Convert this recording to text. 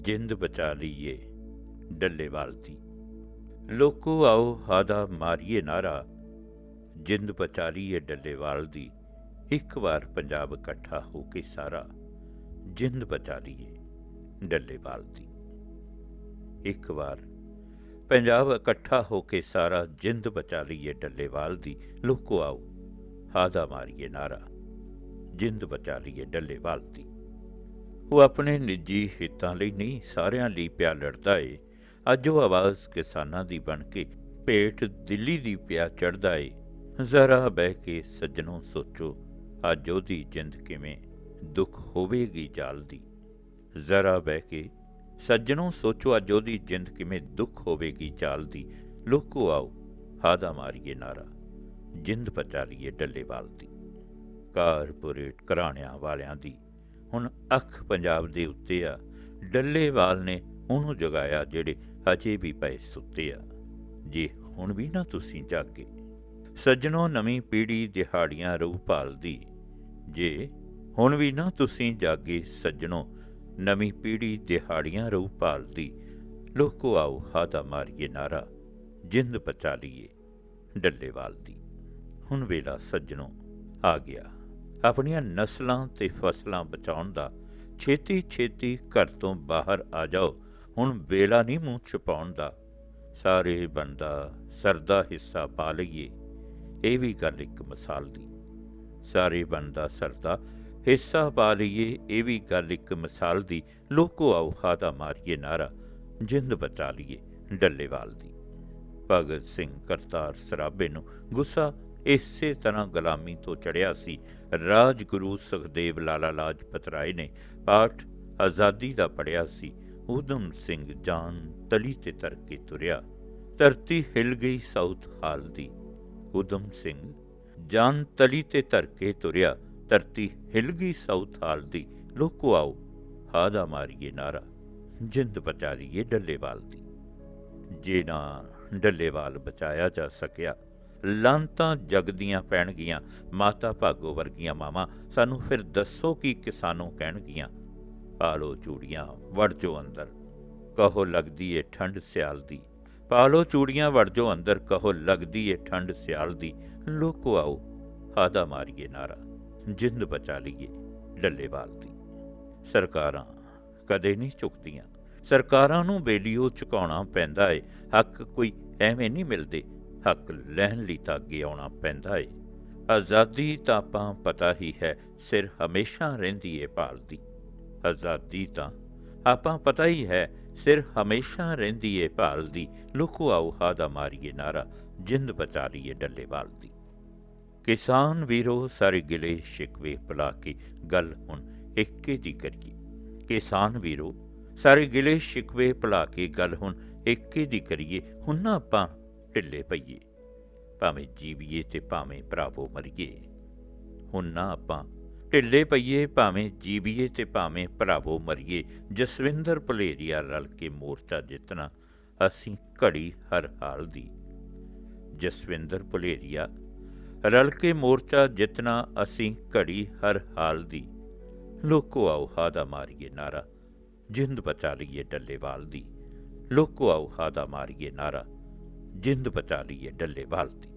ਜਿੰਦ ਬਚਾ ਲਈਏ ਡੱਲੇਵਾਲ ਦੀ। ਲੋਕੋ ਆਓ ਹਾਦਾ ਮਾਰੀਏ ਨਾਰਾ, ਜਿੰਦ ਬਚਾ ਲਈਏ ਡੱਲੇਵਾਲ ਦੀ। ਇੱਕ ਵਾਰ ਪੰਜਾਬ ਇਕੱਠਾ ਹੋ ਕੇ ਸਾਰਾ, ਜਿੰਦ ਬਚਾ ਲਈਏ ਡੱਲੇਵਾਲ ਦੀ। ਇੱਕ ਵਾਰ ਪੰਜਾਬ ਇਕੱਠਾ ਹੋ ਕੇ ਸਾਰਾ, ਜਿੰਦ ਬਚਾ ਲਈਏ ਡੱਲੇਵਾਲ ਦੀ। ਲੋਕੋ ਆਓ ਹਾਦਾ ਮਾਰੀਏ ਨਾਰਾ, ਜਿੰਦ ਬਚਾ ਲਈਏ ਡੱਲੇਵਾਲ ਦੀ। ਉਹ ਆਪਣੇ ਨਿੱਜੀ ਹਿੱਤਾਂ ਲਈ ਨਹੀਂ, ਸਾਰਿਆਂ ਲਈ ਪਿਆ ਲੜਦਾ ਏ। ਅੱਜ ਉਹ ਆਵਾਜ਼ ਕਿਸਾਨਾਂ ਦੀ ਬਣ ਕੇ ਪੇਟ ਦਿੱਲੀ ਦੀ ਪਿਆ ਚੜਦਾ ਏ। ਜ਼ਰਾ ਬਹਿ ਕੇ ਸੱਜਣੋਂ ਸੋਚੋ, ਅੱਜ ਉਹਦੀ ਜਿੰਦ ਕਿਵੇਂ ਦੁੱਖ ਹੋਵੇਗੀ ਜਾਲਦੀ ਜ਼ਰਾ ਬਹਿ ਕੇ ਸੱਜਣੋਂ ਸੋਚੋ, ਅੱਜ ਉਹਦੀ ਜਿੰਦ ਕਿਵੇਂ ਦੁੱਖ ਹੋਵੇਗੀ ਚਾਲ ਦੀ। ਲੋਕੋ ਆਓ, ਹਾਦਾ ਮਾਰੀਏ ਨਾਰਾ। ਜਿੰਦ ਪਚਾਰੀਏ ਡੱਲੇਵਾਲ ਦੀ। ਕਾਰਪੋਰੇਟ ਘਰਾਣਿਆਂ ਵਾਲਿਆਂ ਦੀ ਹੁਣ ਅੱਖ ਪੰਜਾਬ ਦੇ ਉੱਤੇ ਆ। ਡੱਲੇਵਾਲ ਨੇ ਉਹਨੂੰ ਜਗਾਇਆ ਜਿਹੜੇ ਅਜੇ ਵੀ ਪਏ ਸੁੱਤੇ ਆ। ਜੇ ਹੁਣ ਵੀ ਨਾ ਤੁਸੀਂ ਜਾਗੇ। ਸੱਜਣੋ ਨਵੀਂ ਪੀੜ੍ਹੀ ਦਿਹਾੜੀਆਂ ਰਹੂ ਭਾਲਦੀ। ਜੇ ਹੁਣ ਵੀ ਨਾ ਤੁਸੀਂ ਜਾਗੇ ਸੱਜਣੋ, ਨਵੀਂ ਪੀੜ੍ਹੀ ਦਿਹਾੜੀਆਂ ਰਹੂ ਭਾਲਦੀ। ਲੋਕੋ ਆਓ ਹਾਦਾ ਮਾਰੀਏ ਨਾਰਾ, ਜਿੰਦ ਬਚਾ ਲਈਏ ਡੱਲੇਵਾਲ ਦੀ। ਹੁਣ ਵੇਲਾ ਸੱਜਣੋ ਆ ਗਿਆ। ਆਪਣੀਆਂ ਨਸਲਾਂ ਤੇ ਫਸਲਾਂ ਬਚਾਉਣ ਦਾ ਛੇਤੀ ਛੇਤੀ ਘਰ ਤੋਂ ਬਾਹਰ ਆ ਜਾਓ। ਹੁਣ ਵੇਲਾ ਨਹੀਂ ਮੂੰਹ ਛੁਪਾਉਣ ਦਾ। ਸਾਰੇ ਬੰਦਾ ਸਰਦਾ ਹਿੱਸਾ ਪਾ ਲਈਏ। ਇਹ ਵੀ ਗੱਲ ਇੱਕ ਮਿਸਾਲ ਦੀ। ਸਾਰੇ ਬੰਦਾ ਸਰਦਾ ਹਿੱਸਾ ਪਾ ਲਈਏ, ਇਹ ਵੀ ਗੱਲ ਇੱਕ ਮਿਸਾਲ ਦੀ। ਲੋਕੋ ਆਓ ਖਾਦਾ ਮਾਰੀਏ ਨਾਰਾ, ਜਿੰਦ ਬਚਾ ਲਈਏ ਡੱਲੇਵਾਲ ਦੀ। ਭਗਤ ਸਿੰਘ ਕਰਤਾਰ ਸਰਾਬੇ ਨੂੰ ਗੁੱਸਾ ਇਸੇ ਤਰ੍ਹਾਂ ਗੁਲਾਮੀ ਤੋਂ ਚੜਿਆ ਸੀ। ਰਾਜਗੁਰੂ ਸੁਖਦੇਵ ਲਾਲਾ ਲਾਜਪਤ ਰਾਏ ਨੇ ਪਾਠ ਆਜ਼ਾਦੀ ਦਾ ਪੜਿਆ ਸੀ। ਉਦਮ ਸਿੰਘ ਜਾਨ ਤਲੀ ਤੇ ਤਰ ਕੇ ਤੁਰਿਆ। ਧਰਤੀ ਹਿਲ ਗਈ ਸਾਊਥ ਹਾਲ ਦੀ। ਉਦਮ ਸਿੰਘ ਜਾਨ ਤਲੀ ਤੇ ਧਰ ਕੇ ਤੁਰਿਆ। ਧਰਤੀ ਹਿਲ ਗਈ ਸਾਊਥ ਹਾਲ ਦੀ। ਲੋਕੋ ਆਓ, ਹਾਦਾ ਮਾਰੀਏ ਨਾਰਾ। ਜਿੰਦ ਬਚਾ ਲਈਏ ਡੱਲੇਵਾਲ ਦੀ। ਜੇ ਨਾ ਡੱਲੇਵਾਲ ਬਚਾਇਆ ਜਾ ਸਕਿਆ ਲਾਂਤਾਂ ਜਗਦੀਆਂ ਪੈਣਗੀਆਂ, ਮਾਤਾ ਭਾਗੋ ਵਰਗੀਆਂ ਮਾਵਾਂ, ਸਾਨੂੰ ਫਿਰ ਦੱਸੋ ਕੀ ਕਿਸਾਨੋਂ ਕਹਿਣਗੀਆਂ? ਪਾਲੋ ਚੂੜੀਆਂ, ਵੜ ਜੋ ਅੰਦਰ। ਕਹੋ, ਲੱਗਦੀ ਏ ਠੰਡ ਸਿਆਲ ਦੀ। ਪਾਲੋ ਚੂੜੀਆਂ, ਵੜ ਜੋ ਅੰਦਰ। ਕਹੋ, ਲੱਗਦੀ ਏ ਠੰਡ ਸਿਆਲ ਦੀ। ਲੋਕੋ ਆਓ, ਹਾਦਾ ਮਾਰੀਏ ਨਾਰਾ। ਜਿੰਦ ਬਚਾ ਲਈਏ ਡੱਲੇਵਾਲ ਦੀ। ਸਰਕਾਰਾਂ ਕਦੇ ਨਹੀਂ ਝੁਕਦੀਆਂ ਸਰਕਾਰਾਂ ਨੂੰ ਬੇਲੀਓ ਚੁਕਾਉਣਾ ਪੈਂਦਾ ਏ। ਹੱਕ ਕੋਈ ਐਵੇਂ ਨਹੀਂ ਮਿਲਦੇ। ਹੱਕ ਲੈਣ ਲਈ ਤਾਂ ਅੱਗੇ ਆਉਣਾ ਪੈਂਦਾ ਏ। ਆਜ਼ਾਦੀ ਤਾਂ ਆਪਾਂ ਪਤਾ ਹੀ ਹੈ, ਸਿਰ ਹਮੇਸ਼ਾ ਰਹਿੰਦੀ ਏ ਭਾਲਦੀ ਆਜ਼ਾਦੀ ਤਾਂ ਆਪਾਂ ਪਤਾ ਹੀ ਹੈ, ਸਿਰ ਹਮੇਸ਼ਾ ਰਹਿੰਦੀ ਏ ਭਾਲਦੀ ਲੁਕੋ ਆਓ, ਹਾਦਾ ਮਾਰੀਏ ਨਾਰਾ, ਜਿੰਦ ਬਚਾ ਲਈਏ ਡੱਲੇਵਾਲ ਦੀ। ਕਿਸਾਨ ਵੀਰੋ, ਸਾਰੇ ਗਿਲੇ ਸ਼ਿਕਵੇ ਭੁਲਾ ਕੇ ਗੱਲ ਹੁਣ ਇੱਕੇ ਦੀ ਕਰੀਏ। ਕਿਸਾਨ ਵੀਰੋ, ਸਾਰੇ ਗਿਲੇ ਸ਼ਿਕਵੇ ਭੁਲਾ ਕੇ ਗੱਲ ਹੁਣ ਇੱਕੇ ਦੀ ਕਰੀਏ। ਹੁਣ ਨਾ ਆਪਾਂ ਢਿੱਲੇ ਪਈਏ। ਭਾਵੇਂ ਜੀਵੀਏ ਤੇ ਭਾਵੇਂ ਭਰਾਵੋ ਮਰੀਏ। ਹੁਣ ਨਾ ਆਪਾਂ ਢਿੱਲੇ ਪਈਏ, ਭਾਵੇਂ ਜੀਵੀਏ ਤੇ ਭਾਵੇਂ ਭਰਾਵੋ ਮਰੀਏ। ਜਸਵਿੰਦਰ ਭਲੇਰੀਆ ਰਲ ਕੇ ਮੋਰਚਾ ਜਿੱਤਣਾ ਅਸੀਂ ਘੜੀ ਹਰ ਹਾਲ ਦੀ। ਜਸਵਿੰਦਰ ਭਲੇਰੀਆ ਰਲ ਕੇ ਮੋਰਚਾ ਜਿੱਤਣਾ ਅਸੀਂ ਘੜੀ ਹਰ ਹਾਲ ਦੀ। ਲੋਕੋ ਆਓ ਹਾਦਾ ਮਾਰੀਏ ਨਾਰਾ, ਜਿੰਦ ਬਚਾ ਲਈਏ ਡੱਲੇਵਾਲ ਦੀ। ਲੋਕੋ ਆਓ ਹਾਦਾ ਮਾਰੀਏ ਨਾਰਾ ਜਿੰਦ ਬਚਾ ਲਈਏ ਡੱਲੇਵਾਲ ਦੀ